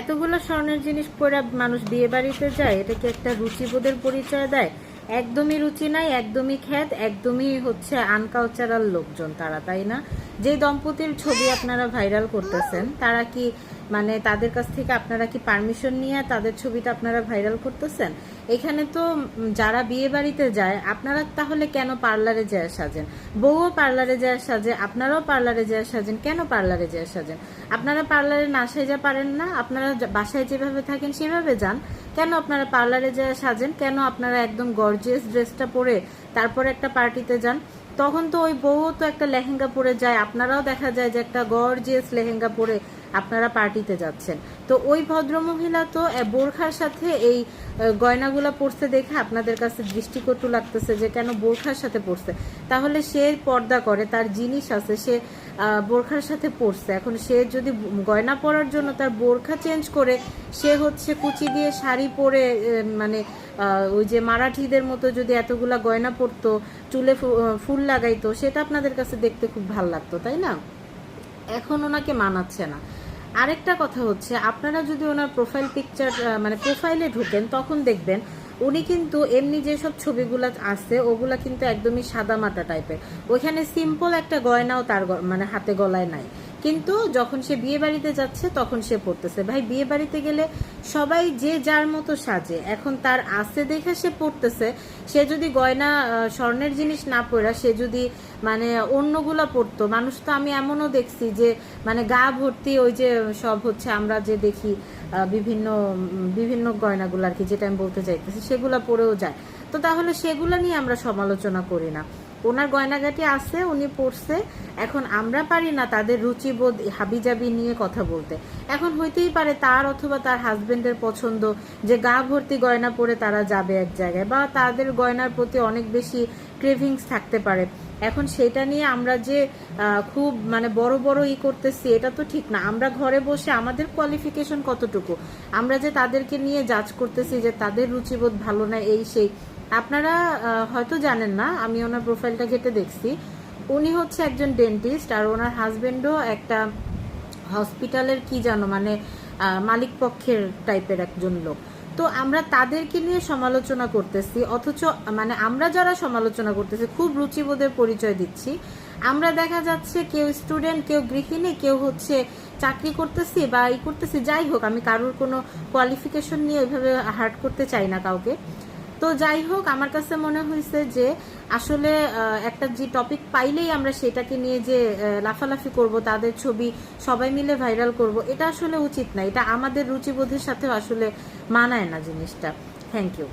এতগুলো স্বর্ণের জিনিস পরে মানুষ বিয়ে বাড়িতে যায়, এটা কি একটা রুচিবোধের পরিচয় দেয়? একদমই রুচি নাই, একদমই খ্যাত, একদমই হচ্ছে আনকালচারাল লোকজন তারা, তাই না? যে দম্পতির ছবি আপনারা ভাইরাল করতেছেন, তারা কি মানে তাদের কাছ থেকে আপনারা কি পারমিশন নিয়ে তাদের ছবিটা আপনারা ভাইরাল করতেছেন? এখানে তো যারা বিয়ে বাড়িতে যায়, আপনারা তাহলে কেন পার্লারে যায় সাজেন? বউও পার্লারে যায় সাজে, আপনারাও পার্লারে যায় সাজেন, কেন পার্লারে যায় সাজেন? আপনারা পার্লারে না সেজা পারেন না, আপনারা বাসায় যেভাবে থাকেন সেভাবে যান। কেন আপনারা পার্লারে যায় সাজেন? কেন আপনারা একদম গর্জিয়াস ড্রেসটা পরে তারপরে একটা পার্টিতে যান? তখন তো ওই বউও তো একটা লেহেঙ্গা পরে যায়, আপনারাও দেখা যায় যে একটা গর্জিয়াস লেহেঙ্গা পরে আপনারা পার্টিতে যাচ্ছেন। তো ওই ভদ্রমহিলা তো বোরখার সাথে এই গয়নাগুলো পরতে দেখে আপনাদের কাছে দৃষ্টিকটু লাগতেছে যে কেন বোরখার সাথে পরছে। তাহলে সে পর্দা করে, তার জিনিস আছে, সে বোরখার সাথে পরছে। এখন সে যদি গয়না পরার জন্য তার বোরখা চেঞ্জ করে, সে হচ্ছে কুচি দিয়ে শাড়ি পরে মানে ওই যে মারাঠিদের মতো যদি এতগুলা গয়না পরতো, চুলে ফুল লাগাইতো, সেটা আপনাদের কাছে দেখতে খুব ভালো লাগতো, তাই না? এখন ওনাকে মানাচ্ছে না। আরেকটা কথা হচ্ছে, আপনারা যদি ওনার প্রোফাইল পিকচার মানে প্রোফাইলে ঢুকেন, তখন দেখবেন উনি কিন্তু এমনি যেসব ছবিগুলো আছে, ওগুলা কিন্তু একদমই সাদা মাটা টাইপের ওইখানে সিম্পল একটা গয়নাও তার মানে হাতে গলায় নাই। কিন্তু যখন সে বিয়ে বাড়িতে যাচ্ছে, তখন সে পড়তেছে। ভাই, বিয়ে বাড়িতে গেলে সবাই যে যার মতো সাজে। এখন তার আছে দেখে সে পড়তেছে। সে যদি গয়না স্বর্ণের জিনিস না পড়া, সে যদি মানে অন্যগুলা পড়তো, মানুষ তো আমি এমনও দেখছি যে মানে গা ভর্তি ওই যে সব হচ্ছে আমরা যে দেখি বিভিন্ন বিভিন্ন গয়নাগুলো আর কি, যেটা আমি বলতে চাইতেছি, সেগুলো পরেও যায়। তো তাহলে সেগুলো নিয়ে আমরা সমালোচনা করি না। ওনার গয়নাগাটি আছে, উনি পড়ছে এখন আমরা পারি না তাদের রুচিবোধ, হাবিজাবি নিয়ে কথা বলতে। এখন হইতেই পারে তার অথবা তার হাজবেন্ডের পছন্দ যে গা ভর্তি গয়না পরে তারা যাবে এক জায়গায়, বা তাদের গয়নার প্রতি অনেক বেশি ক্রেভিংস থাকতে পারে। এখন সেটা নিয়ে আমরা যে খুব মানে বড় বড় ই করতেছি, এটা তো ঠিক না। আমরা ঘরে বসে আমাদের কোয়ালিফিকেশন কতটুকু? আমরা যে তাদেরকে নিয়ে জাজ করতেছি যে তাদের রুচিবোধ ভালো না, এই সেই। আপনারা হয়তো জানেন না, আমি ওনার প্রোফাইলটা ঘেটে দেখছি। উনি হচ্ছে একজন ডেন্টিস্ট আর ওনার হাজবেন্ডও একটা হসপিটালের কি জানো মানে মালিক পক্ষের টাইপের একজন লোক। তো আমরা তাদেরকে নিয়ে সমালোচনা করতেছি, অথচ মানে আমরা যারা সমালোচনা করতেছি, খুব রুচিবোধের পরিচয় দিচ্ছি। আমরা দেখা যাচ্ছে কেউ স্টুডেন্ট, কেউ গৃহিণী, কেউ হচ্ছে চাকরি করতেছি বা ই করতেছি। যাই হোক, আমি কারোর কোনো কোয়ালিফিকেশন নিয়ে ওইভাবে হার্ট করতে চাই না কাউকে। তো যাই হোক, আমার কাছে মনে হয়েছে যে আসলে একটা যে টপিক পাইলেই আমরা সেটাকে নিয়ে যে লাফালাফি করব, তাদের ছবি সবাই মিলে ভাইরাল করব, এটা আসলে উচিত না। এটা আমাদের রুচিবোধের সাথে আসলে মানায় না জিনিসটা। Thank you